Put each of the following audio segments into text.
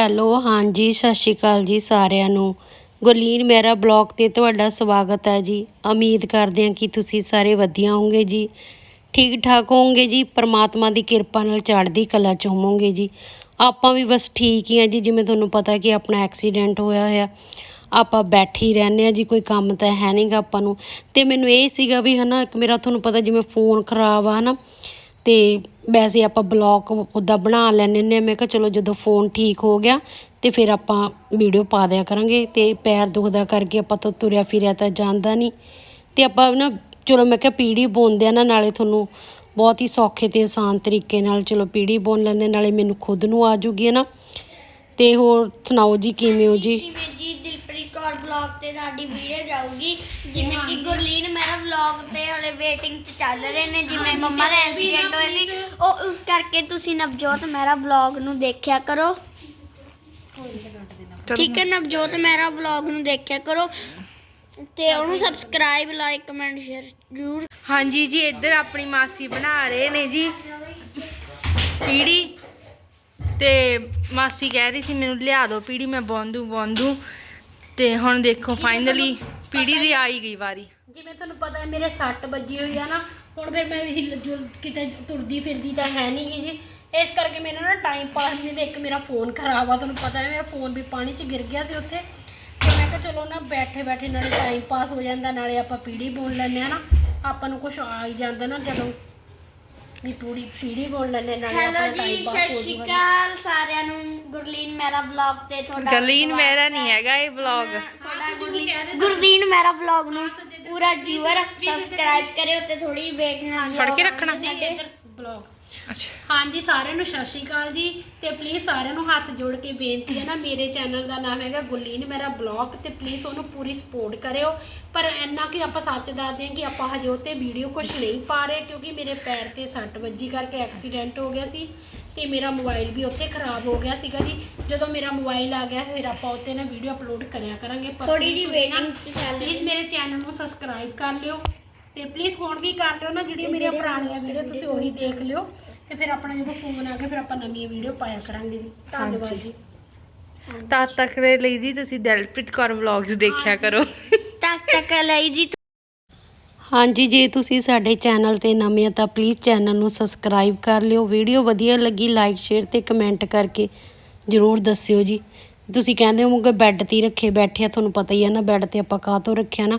Hello, ਹਾਂਜੀ, ਸਤਿ ਸ਼੍ਰੀ ਅਕਾਲ ਜੀ ਸਾਰਿਆਂ ਨੂੰ। ਗੁਰਲੀਨ, ਮੇਰਾ ਬਲੌਗ ਤੇ ਤੁਹਾਡਾ ਸਵਾਗਤ ਹੈ ਜੀ। ਉਮੀਦ ਕਰਦੇ ਹਾਂ ਕਿ ਤੁਸੀਂ ਸਾਰੇ ਵਧੀਆ ਹੋਵੋਗੇ ਜੀ। ਠੀਕ ਠਾਕ ਹੋਵੋਗੇ ਜੀ, ਪਰਮਾਤਮਾ ਦੀ ਕਿਰਪਾ ਨਾਲ ਚੜ੍ਹਦੀ ਕਲਾ ਚ ਹੋਵੋਗੇ ਜੀ। ਆਪਾਂ ਵੀ ਬਸ ਠੀਕ ਹੀ ਆ ਜੀ, ਜਿਵੇਂ ਤੁਹਾਨੂੰ ਪਤਾ ਕਿ ਆਪਣਾ ਐਕਸੀਡੈਂਟ ਹੋਇਆ ਹੋਇਆ। ਆਪਾਂ ਬੈਠੇ ਹੀ ਰਹਿੰਦੇ ਆ ਜੀ, ਕੋਈ ਕੰਮ ਤਾਂ ਹੈ ਨਹੀਂਗਾ ਆਪਾਂ ਨੂੰ। ਤੇ ਮੈਨੂੰ ਇਹ ਸੀਗਾ ਵੀ ਹਨਾ, ਇੱਕ ਮੇਰਾ ਤੁਹਾਨੂੰ ਪਤਾ ਜਿਵੇਂ ਫੋਨ ਖਰਾਬ ਆ ਹਨਾ। ਅਤੇ ਵੈਸੇ ਆਪਾਂ ਬਲੋਗ ਉੱਦਾਂ ਬਣਾ ਲੈਂਦੇ ਹੁੰਦੇ ਹਾਂ। ਮੈਂ ਕਿਹਾ ਚਲੋ ਜਦੋਂ ਫੋਨ ਠੀਕ ਹੋ ਗਿਆ ਤੇ ਫਿਰ ਆਪਾਂ ਵੀਡੀਓ ਪਾ ਦਿਆ ਕਰਾਂਗੇ ਅਤੇ ਪੈਰ ਦੁਖਦਾ ਕਰਕੇ ਆਪਾਂ ਤੋਂ ਤੁਰਿਆ ਫਿਰਿਆ ਤਾਂ ਜਾਂਦਾ ਨਹੀਂ ਅਤੇ ਆਪਾਂ ਨਾ ਚਲੋ ਮੈਂ ਕਿਹਾ ਪੀੜ੍ਹੀ ਬੁਣਦੇ ਆ ਨਾ, ਨਾਲੇ ਤੁਹਾਨੂੰ ਬਹੁਤ ਹੀ ਸੌਖੇ ਅਤੇ ਆਸਾਨ ਤਰੀਕੇ ਨਾਲ ਚਲੋ ਪੀੜ੍ਹੀ ਬੁਣ ਲੈਂਦੇ ਨਾਲੇ ਮੈਨੂੰ ਖੁਦ ਨੂੰ ਆ ਜੂਗੀ ਹੈ ਨਾ। ਅਤੇ ਹੋਰ ਸੁਣਾਓ ਜੀ, ਕਿਵੇਂ ਹੋ ਜੀ ਜਿਵੇਂ ਜੀ ਦਿਲਪ੍ਰੀਤ ਕੌਰ ਵਲੌਗ ਤੇ ਸਾਡੀ ਵੀਡੀਓ ਜਾਊਗੀ। ਜਿਵੇਂ ਕਿ ਗੁਰਲੀਨ ਮੇਰਾ ਵਲੌਗ ਤੇ ਹਲੇ ਵੇਟਿੰਗ 'ਚ ਚੱਲ ਰਹੇ ਨੇ ਜਿਵੇਂ ਮੰਮਾ ਦਾ ਐਕਸੀਡੈਂਟ ਹੋਇਆ ਸੀ। ਉਹ ਉਸ ਕਰਕੇ ਤੁਸੀਂ ਨਵਜੋਤ ਮੇਰਾ ਵਲੌਗ ਨੂੰ ਦੇਖਿਆ ਕਰੋ। ਠੀਕ ਹੈ ਨਵਜੋਤ ਮੇਰਾ ਵਲੌਗ ਨੂੰ ਦੇਖਿਆ ਕਰੋ। ਤੇ ਉਹਨੂੰ ਸਬਸਕ੍ਰਾਈਬ ਲਾਈਕ ਕਮੈਂਟ ਸ਼ੇਅਰ ਜ਼ਰੂਰ ਹਾਂਜੀ ਜੀ ਇੱਧਰ ਆਪਣੀ ਮਾਸੀ ਬਣਾ ਰਹੇ ਨੇ ਜੀ। ਪੀੜੀ। ਤੇ ਮਾਸੀ ਕਹਿ ਰਹੀ ਸੀ ਮੈਨੂੰ ਲਿਆ ਦਿਓ ਪੀੜੀ ਮੈਂ ਬੌਂਦੂ ਬੌਂਦੂ। ਤੇ ਹੁਣ ਦੇਖੋ ਫਾਈਨਲੀ ਪੀੜੀ ਦੀ ਆਈ ਗਈ ਵਾਰੀ। ਜਿਵੇਂ ਤੁਹਾਨੂੰ ਪਤਾ ਹੈ ਮੇਰੇ ਸੱਟ ਵੱਜੀ ਹੋਈ ਆ ਨਾ ਹੁਣ ਫਿਰ ਮੈਂ ਹਿੱਲ ਜੁਲ ਕਿਤੇ ਤੁਰਦੀ ਫਿਰਦੀ ਤਾਂ ਹੈ ਨਹੀਂ ਗੀ ਜੀ। ਇਸ ਕਰਕੇ ਮੈਨੂੰ ਨਾ ਟਾਈਮ ਪਾਸ ਨਹੀਂ ਤੇ ਇੱਕ ਮੇਰਾ ਫੋਨ ਖਰਾਬ ਆ ਤੁਹਾਨੂੰ ਪਤਾ ਹੈ ਮੇਰਾ ਫੋਨ ਵੀ ਪਾਣੀ 'ਚ ਗਿਰ ਗਿਆ ਸੀ ਉੱਥੇ। ਤੇ ਮੈਂ ਕਿਹਾ ਚਲੋ ਨਾ ਬੈਠੇ ਬੈਠੇ ਨਾਲੇ ਟਾਈਮ ਪਾਸ ਹੋ ਜਾਂਦਾ ਨਾਲੇ ਆਪਾਂ ਪੀੜੀ ਬੋਲ ਲੈਂਦੇ ਆ ਨਾ ਆਪਾਂ ਨੂੰ ਕੁਝ ਆ ਹੀ ਜਾਂਦਾ ਨਾ ਜਦੋਂ ਵੀ ਪੂਰੀ ਪੀੜੀ ਬੋਲ ਲੈਂਦੇ ਨਾਲੇ ਹੈਲੋ ਆਪਣਾ ਜੀ ਟਾਈਮ ਪਾਸ ਸਤਿ ਹੋ ਸ਼੍ਰੀ ਅਕਾਲ ਸਾਰਿਆਂ ਨੂੰ। ਗੁਰਲੀਨ ਮੇਰਾ ਵਲੌਗ ਤੇ ਤੁਹਾਡਾ ਗਲੀਨ ਮੇਰਾ। ਨਹੀਂ ਹੈਗਾ ਇਹ ਵਲੌਗ ਤੁਹਾਡਾ ਗੁਰਲੀਨ ਗੁਰਲੀਨ ਮੇਰਾ ਵਲੌਗ ਨੂੰ ਪੂਰਾ ਵਿਊਅਰ ਸਬਸਕ੍ਰਾਈਬ ਕਰਿਓ ਤੇ ਥੋੜੀ ਵੇਟ ਨਾਲ ਫੜ ਕੇ ਰੱਖਣਾ? ਸਾਡੇ। ਬਲੌਗ ਅੱਛਾ। ਹਾਂਜੀ ਸਾਰਿਆਂ ਨੂੰ ਸਤਿ ਸ਼੍ਰੀ ਅਕਾਲ ਜੀ ਤੇ ਪਲੀਜ਼ ਸਾਰਿਆਂ ਨੂੰ ਹੱਥ ਜੋੜ ਕੇ ਬੇਨਤੀ ਹੈ ਨਾ ਮੇਰੇ ਚੈਨਲ ਦਾ ਨਾਮ ਹੈਗਾ ਗੁਰਲੀਨ ਮੇਰਾ ਬਲੌਗ ਤੇ ਪਲੀਜ਼ ਉਹਨੂੰ ਪੂਰੀ ਸਪੋਰਟ ਕਰਿਓ। ਪਰ ਇੰਨਾ ਕਿ ਆਪਾਂ ਸੱਚ ਦੱਸਦੇ ਹਾਂ ਕਿ ਆਪਾਂ ਹਜੇ ਉੱਤੇ ਵੀਡੀਓ ਕੁਝ ਨਹੀਂ ਪਾ ਰਹੇ ਕਿਉਂਕਿ ਮੇਰੇ ਪੈਰ ਤੇ ਸੱਟ ਵੱਜੀ ਕਰਕੇ ਐਕਸੀਡੈਂਟ ਹੋ ਗਿਆ ਸੀ। ਤੇ ਮੇਰਾ ਮੋਬਾਈਲ ਵੀ ਉੱਥੇ ਖਰਾਬ ਹੋ ਗਿਆ ਸੀਗਾ ਜੀ। ਜਦੋਂ ਮੇਰਾ ਮੋਬਾਈਲ ਆ ਗਿਆ ਫਿਰ ਆਪਾਂ ਉੱਤੇ ਨਾ ਵੀਡੀਓ ਅਪਲੋਡ ਕਰਿਆ ਕਰਾਂਗੇ। ਪਰ ਥੋੜੀ ਜੀ ਤੁਸੀਂ ਨਾ ਵੇਟਿੰਗ ਚ ਚੱਲ ਰਹੀ ਪਲੀਜ਼ ਮੇਰੇ ਚੈਨਲ ਨੂੰ ਸਬਸਕ੍ਰਾਈਬ ਕਰ ਲਿਓ। ਤੇ ਪਲੀਜ਼ ਹੁਣ ਵੀ ਕਰ ਲਿਓ ਨਾ ਜਿਹੜੀਆਂ ਮੇਰੀਆਂ ਪੁਰਾਣੀਆਂ ਵੀਡੀਓ ਤੁਸੀਂ ਉਹੀ ਦੇਖ ਲਿਓ। ਤੇ ਫਿਰ ਆਪਣਾ ਜਦੋਂ ਫੋਨ ਆ ਗਿਆ ਫਿਰ ਆਪਾਂ ਨਵੀਂ ਵੀਡੀਓ ਪਾਇਆ ਕਰਾਂਗੇ ਜੀ। ਧੰਨਵਾਦ ਜੀ। ਤਦ ਤੱਕ ਦੇ ਲਈ ਜੀ ਤੁਸੀਂ ਦਿਲਪ੍ਰੀਤ ਕੌਰ ਵਲੌਗਸ ਦੇਖਿਆ ਕਰੋ। ਤੱਕ ਤੱਕ ਲਈ ਜੀ ਹਾਂਜੀ, ਜੇ ਤੁਸੀਂ ਸਾਡੇ ਚੈਨਲ ਤੇ ਨਵੇਂ ਆ ਤਾਂ ਪਲੀਜ਼ ਚੈਨਲ ਨੂੰ ਸਬਸਕ੍ਰਾਈਬ ਕਰ ਲਿਓ। ਵੀਡੀਓ ਵਧੀਆ ਲੱਗੀ ਲਾਈਕ ਸ਼ੇਅਰ ਤੇ ਕਮੈਂਟ ਕਰਕੇ ਜਰੂਰ ਦੱਸਿਓ ਜੀ। ਤੁਸੀਂ ਕਹਿੰਦੇ ਹੋਵੋਗੇ ਬੈੱਡ ਤੇ ਹੀ ਰੱਖੇ ਬੈਠੇ ਆ, ਤੁਹਾਨੂੰ ਪਤਾ ਹੀ ਹੈ ਨਾ ਬੈੱਡ ਤੇ ਆਪਾਂ ਕਾਹ ਤੋਂ ਰੱਖਿਆ ਨਾ।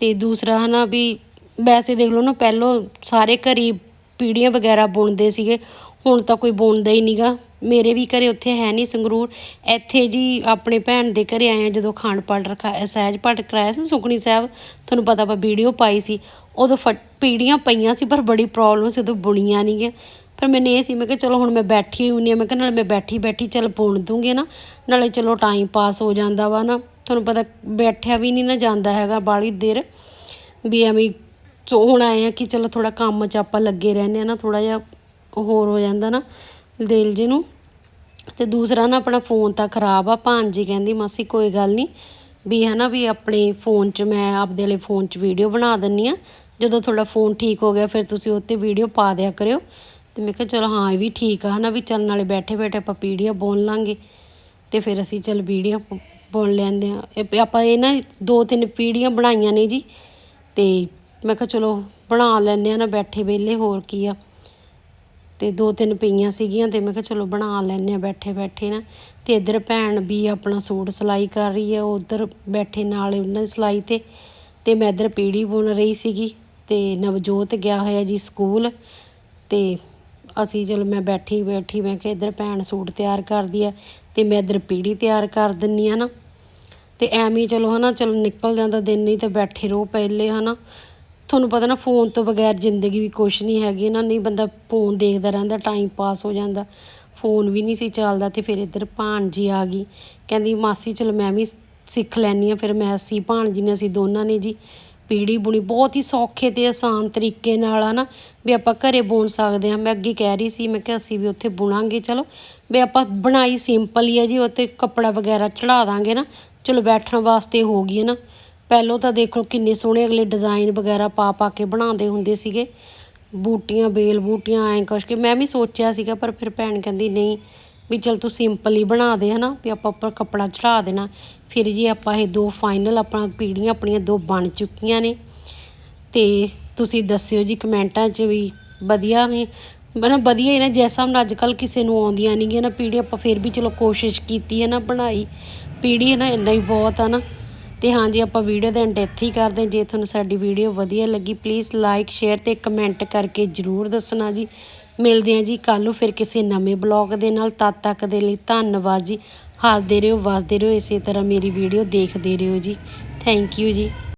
ਤੇ ਦੂਸਰਾ ਹਨਾ ਵੀ ਵੈਸੇ ਦੇਖ ਲਓ ਨਾ, ਪਹਿਲੋਂ ਸਾਰੇ ਘਰੀ ਪੀੜੀਆਂ ਵਗੈਰਾ ਬੁਣਦੇ ਸੀਗੇ। ਹੁਣ ਤਾਂ ਕੋਈ ਬੁਣਦਾ ਹੀ ਨਹੀਂਗਾ ਮੇਰੇ ਵੀ ਘਰੇ ਉੱਥੇ ਹੈ ਨਹੀਂ ਸੰਗਰੂਰ। ਇੱਥੇ ਜੀ ਆਪਣੇ ਭੈਣ ਦੇ ਘਰੇ ਆਏ ਆ, ਜਦੋਂ ਖਾਣ ਪਾਠ ਰਖਾਇਆ ਸਹਿਜ ਪਾਠ ਕਰਾਇਆ ਸੀ ਸੁਖਣੀ ਸਾਹਿਬ, ਤੁਹਾਨੂੰ ਪਤਾ ਆਪਾਂ ਵੀਡੀਓ ਪਾਈ ਸੀ। ਉਦੋਂ ਫਟ, ਪੀੜੀਆਂ ਪਈਆਂ ਸੀ, ਪਰ ਬੜੀ ਪ੍ਰੋਬਲਮ ਸੀ, ਉਦੋਂ ਬੁਣੀਆਂ ਨਹੀਂ ਗਈਆਂ ਪਰ ਮੈਨੂੰ ਇਹ ਸੀ, ਮੈਂ ਕਿਹਾ ਚਲੋ ਹੁਣ ਮੈਂ ਬੈਠੀ ਹੁੰਨੀ ਆ, ਮੈਂ ਕਿਹਾ ਨਾਲੇ ਮੈਂ ਬੈਠੀ ਬੈਠੀ ਚੱਲ ਬੁਣ ਦੂੰਗੀ ਨਾ। ਨਾਲੇ ਚਲੋ ਟਾਈਮ ਪਾਸ ਹੋ ਜਾਂਦਾ ਵਾ ਨਾ। ਤੁਹਾਨੂੰ ਪਤਾ ਬੈਠਿਆ ਵੀ ਨਹੀਂ ਨਾ ਜਾਂਦਾ ਹੈਗਾ ਬਾਹਲੀ ਦੇਰ। ਵੀ ਐਵੇਂ ਸੋ ਹੁਣ ਆਏ ਆ ਕਿ ਚਲੋ ਥੋੜਾ ਕੰਮ 'ਚ ਆਪਾਂ ਲੱਗੇ ਰਹਿੰਦੇ ਆ ਨਾ ਥੋੜਾ ਜਿਹਾ ਹੋਰ ਹੋ ਜਾਂਦਾ ਨਾ ਦਿਲ ਜੀ ਨੂੰ। ਤੇ ਦੂਸਰਾ ਨਾ ਆਪਣਾ ਫੋਨ ਤਾਂ ਖਰਾਬ ਆ ਭਾਂਜੀ ਕਹਿੰਦੀ, ਮਾਸੀ ਕੋਈ ਗੱਲ ਨਹੀਂ ਵੀ ਹੈ ਨਾ ਵੀ ਆਪਣੇ ਫੋਨ 'ਚ ਮੈਂ ਆਪਦੇ ਵਾਲੇ ਫੋਨ 'ਚ ਵੀਡੀਓ ਬਣਾ ਦਿੰਨੀ ਆ। ਜਦੋਂ ਤੁਹਾਡਾ ਫੋਨ ਠੀਕ ਹੋ ਗਿਆ, ਫਿਰ ਤੁਸੀਂ ਉੱਤੇ ਵੀਡੀਓ ਪਾ ਦਿਆ ਕਰਿਓ। ਤੇ ਮੈਂ ਕਿਹਾ, ਚਲੋ ਹਾਂ, ਇਹ ਵੀ ਠੀਕ ਆ, ਹਨਾ ਵੀ ਚੱਲ ਨਾਲੇ ਬੈਠੇ ਬੈਠੇ ਆਪਾਂ ਪੀੜੀਆਂ ਬੋਲ ਲਾਂਗੇ। ਤੇ ਫਿਰ ਅਸੀਂ ਚੱਲ ਵੀਡੀਓ ਬੋਲ ਲੈਂਦੇ ਆ। ਇਹ ਆਪਾਂ ਇਹ ਨਾ ਦੋ ਤਿੰਨ ਪੀੜੀਆਂ ਬਣਾਈਆਂ ਨੇ ਜੀ। ਤੇ ਮੈਂ ਕਿਹਾ, ਚਲੋ ਬਣਾ ਲੈਂਦੇ ਆ ਨਾ ਬੈਠੇ ਵਿਹਲੇ, ਹੋਰ ਕੀ ਆ? ਤੇ ਦੋ ਤਿੰਨ ਪਈਆਂ ਸੀਗੀਆਂ ਤੇ ਮੈਂ ਕਿਹਾ ਚਲੋ ਬਣਾ ਲੈਂਦੇ ਆ ਬੈਠੇ ਬੈਠੇ ਨਾ। ਤੇ ਇੱਧਰ ਭੈਣ ਵੀ ਆਪਣਾ ਸੂਟ ਸਿਲਾਈ ਕਰ ਰਹੀ ਹੈ ਉਧਰ ਬੈਠੇ ਨਾਲ ਉਹਨਾਂ ਦੀ ਸਿਲਾਈ ਤੇ। ਤੇ ਮੈਂ ਇੱਧਰ ਪੀੜੀ ਬੁਣ ਰਹੀ ਸੀਗੀ ਤੇ ਨਵਜੋਤ ਗਿਆ ਹੋਇਆ ਜੀ ਸਕੂਲ। ਤੇ ਅਸੀਂ ਚਲ ਮੈਂ ਬੈਠੀ ਬੈਠੀ ਮੈਂ ਕਿਹਾ ਇੱਧਰ ਭੈਣ ਸੂਟ ਤਿਆਰ ਕਰਦੀ ਆ ਤੇ ਮੈਂ ਇੱਧਰ ਪੀੜੀ ਤਿਆਰ ਕਰ ਦਿੰਨੀ ਆ ਨਾ। ਤੇ ਐਵੇਂ ਹੀ ਚਲੋ ਹਨਾ, ਚਲੋ ਨਿਕਲ ਜਾਂਦਾ ਦਿਨ ਨਹੀਂ ਤੇ ਬੈਠੇ ਰਹੋ ਪਹਿਲੇ ਹਨਾ। ਤੁਹਾਨੂੰ ਪਤਾ ਨਾ ਫੋਨ ਤੋਂ ਬਗੈਰ ਜ਼ਿੰਦਗੀ ਵੀ ਕੁਛ ਨਹੀਂ ਹੈਗੀ ਨਾ, ਨਹੀਂ ਬੰਦਾ ਫੋਨ ਦੇਖਦਾ ਰਹਿੰਦਾ ਟਾਈਮ ਪਾਸ ਹੋ ਜਾਂਦਾ। ਫੋਨ ਵੀ ਨਹੀਂ ਸੀ ਚੱਲਦਾ ਤੇ ਫਿਰ ਇੱਧਰ ਭਾਣਜੀ ਆ ਗਈ। ਕਹਿੰਦੀ, ਮਾਸੀ, ਚਲ ਮੈਂ ਵੀ ਸਿੱਖ ਲੈਣੀ ਆ ਫਿਰ ਮੈਂ ਅਸੀਂ ਭਾਣਜੀ ਨੇ, ਅਸੀਂ ਦੋਨਾਂ ਨੇ ਜੀ ਪੀੜੀ ਬੁਣੀ ਬਹੁਤ ਹੀ ਸੌਖੇ ਤੇ ਆਸਾਨ ਤਰੀਕੇ ਨਾਲ ਆ ਨਾ, ਵੀ ਆਪਾਂ ਘਰੇ ਬੁਣ ਸਕਦੇ ਹਾਂ। ਮੈਂ ਅੱਗੇ ਕਹਿ ਰਹੀ ਸੀ, ਮੈਂ ਕਿਹਾ, ਅਸੀਂ ਵੀ ਉੱਥੇ ਬੁਣਾਂਗੇ, ਚਲੋ। ਵੀ ਆਪਾਂ ਬਣਾਈ ਸਿੰਪਲ ਹੀ ਹੈ ਜੀ ਉੱਤੇ ਕੱਪੜਾ ਵਗੈਰਾ ਚੜਾ ਦਾਂਗੇ ਨਾ, ਚਲੋ ਬੈਠਣ ਵਾਸਤੇ ਹੋ ਗਈ ਹੈ ਨਾ। ਪਹਿਲੋਂ ਤਾਂ ਦੇਖੋ ਕਿੰਨੇ ਸੋਹਣੇ ਅਗਲੇ ਡਿਜ਼ਾਈਨ ਵਗੈਰਾ ਪਾ ਪਾ ਕੇ ਬਣਾਉਂਦੇ ਹੁੰਦੇ ਸੀਗੇ। ਬੂਟੀਆਂ, ਬੇਲ ਬੂਟੀਆਂ, ਐਂ ਕੁਛ ਕੇ ਮੈਂ ਵੀ ਸੋਚਿਆ ਸੀਗਾ, ਪਰ ਫਿਰ ਭੈਣ ਕਹਿੰਦੀ, ਨਹੀਂ, ਵੀ ਚਲ ਤੂੰ ਸਿੰਪਲ ਹੀ ਬਣਾ ਦੇ, ਹਨਾ, ਵੀ ਆਪਾਂ ਉੱਪਰ ਕੱਪੜਾ ਚੜਾ ਦੇਣਾ। ਫਿਰ ਜੀ ਆਪਾਂ ਇਹ ਦੋ ਫਾਈਨਲ ਆਪਣਾ ਪੀੜੀਆਂ ਆਪਣੀਆਂ ਦੋ ਬਣ ਚੁੱਕੀਆਂ ਨੇ। ਤੇ ਤੁਸੀਂ ਦੱਸਿਓ ਜੀ ਕਮੈਂਟਾਂ 'ਚ ਵੀ ਵਧੀਆ ਨੇ। ਬਣਾ ਵਧੀਆ ਹੀ ਨਾ, ਜਿਸ ਹਿਸਾਬ ਨਾਲ ਅੱਜ ਕੱਲ ਕਿਸੇ ਨੂੰ ਆਉਂਦੀਆਂ ਨਹੀਂ ਗੀਆਂ ਨਾ ਪੀੜੀ ਆਪਾਂ ਫਿਰ ਵੀ ਚਲੋ ਕੋਸ਼ਿਸ਼ ਕੀਤੀ ਹੈ ਨਾ ਬਣਾਈ। ਪੀੜੀ ਹੈ ਨਾ, ਇੰਨਾ ਹੀ ਬਹੁਤ ਆ ਨਾ। ਤੇ ਹਾਂ ਜੀ, ਆਪਾਂ ਵੀਡੀਓ ਦੇ ਐਂਡ ਇੱਥੇ ਹੀ ਕਰਦੇ ਹਾਂ। ਜੇ ਤੁਹਾਨੂੰ ਸਾਡੀ ਵੀਡੀਓ ਵਧੀਆ ਲੱਗੀ ਪਲੀਜ਼ ਲਾਈਕ ਸ਼ੇਅਰ ਤੇ ਕਮੈਂਟ ਕਰਕੇ ਜਰੂਰ ਦੱਸਣਾ ਜੀ। ਮਿਲਦੇ ਹਾਂ ਜੀ ਕੱਲ ਨੂੰ ਫਿਰ ਕਿਸੇ ਨਵੇਂ ਬਲੌਗ ਦੇ ਨਾਲ। ਤਦ ਤੱਕ ਦੇ ਲਈ ਧੰਨਵਾਦ ਜੀ। ਹੱਸਦੇ ਰਹੋ, ਵਸਦੇ ਰਹੋ, ਇਸੇ ਤਰ੍ਹਾਂ ਮੇਰੀ ਵੀਡੀਓ ਦੇਖਦੇ ਰਹੋ ਜੀ। ਥੈਂਕ ਯੂ ਜੀ।